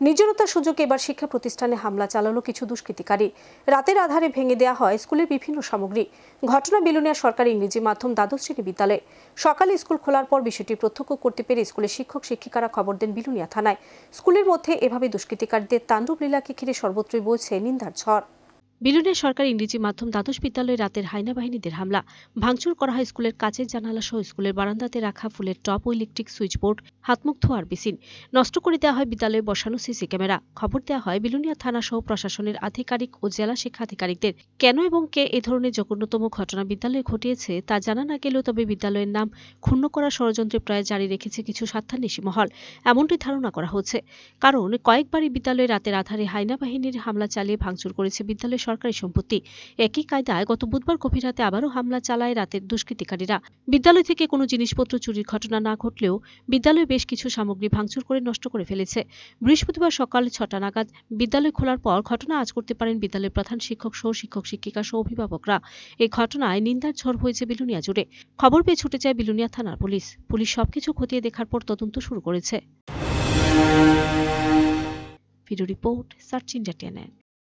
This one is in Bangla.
নির্জনতার সুযোগে এবার শিক্ষা প্রতিষ্ঠানে হামলা চালালো কিছু দুষ্কৃতিকারী। রাতের আধারে ভেঙে দেওয়া হয় স্কুলের বিভিন্ন সামগ্রী। ঘটনা বিলুনিয়া সরকারি ইংরেজি মাধ্যম দ্বাদশ শ্রেণি বিদ্যালয়ে। সকালে স্কুল খোলার পর বিষয়টি প্রত্যক্ষ করতে পেরে স্কুলের শিক্ষক, শিক্ষিকারা খবর দেন বিলুনিয়া থানায়। স্কুলের মধ্যে এভাবে দুষ্কৃতিকারীদের তাণ্ডব লীলাকে ঘিরে সর্বত্রই বলছে নিন্দার ঝড়। বিলুনিয়া সরকারি ইংরেজি মাধ্যম দ্বাদশ বিদ্যালয়ে রাতের হাইনা বাহিনীদের হামলা। ভাঙচুর করা হয় স্কুলের কাচের জানালা সহ স্কুলের বারান্দাতে রাখা ফুলের টপ ও ইলেকট্রিক সুইচবোর্ড, হাতমুখ ধোয়ার বেসিন নষ্ট করে দেওয়া হয় বিদ্যালয়ে বসানো সিসি ক্যামেরা। খবর দেওয়া হয় বিলুনিয়া থানা সহ প্রশাসনের আধিকারিক ও জেলা শিক্ষা আধিকারিকদের কেন এবং কে এ ধরনের জঘন্যতম ঘটনা বিদ্যালয়ে ঘটিয়েছে তা জানা না গেলেও তবে বিদ্যালয়ের নাম ক্ষুণ্ণ করা ষড়যন্ত্রে প্রায় জারি রেখেছে কিছু স্বার্থান্বেষী মহল। এমনটি ধারণা করা হচ্ছে। কারণ কয়েকবারই বিদ্যালয়ে রাতের আধারে হাইনা বাহিনীর হামলা চালিয়ে ভাঙচুর করেছে বিদ্যালয়ের সরকারি সম্পত্তি। একই কায়দায় গত বুধবার গভীর রাতে আবারও হামলা চালায় রাতের দুষ্কৃতিকারীরা। বিদ্যালয় থেকে কোনো জিনিসপত্র চুরির ঘটনা না ঘটলেও বিদ্যালয়ে বেশ কিছু সামগ্রী ভাঙচুর করে নষ্ট করে ফেলেছে। বৃহস্পতিবার সকাল ছটা নাগাদ বিদ্যালয় খোলার পর ঘটনা আজ করতে পারেন বিদ্যালয়ের প্রধান শিক্ষক সহ শিক্ষক শিক্ষিকা সহ অভিভাবকরা। এই ঘটনায় নিন্দার ঝড় হয়েছে বিলুনিয়া জুড়ে। খবর পেয়ে ছুটে যায় বিলুনিয়া থানার পুলিশ। পুলিশ সবকিছু খতিয়ে দেখার পর তদন্ত শুরু করেছে। Video report, search India TNN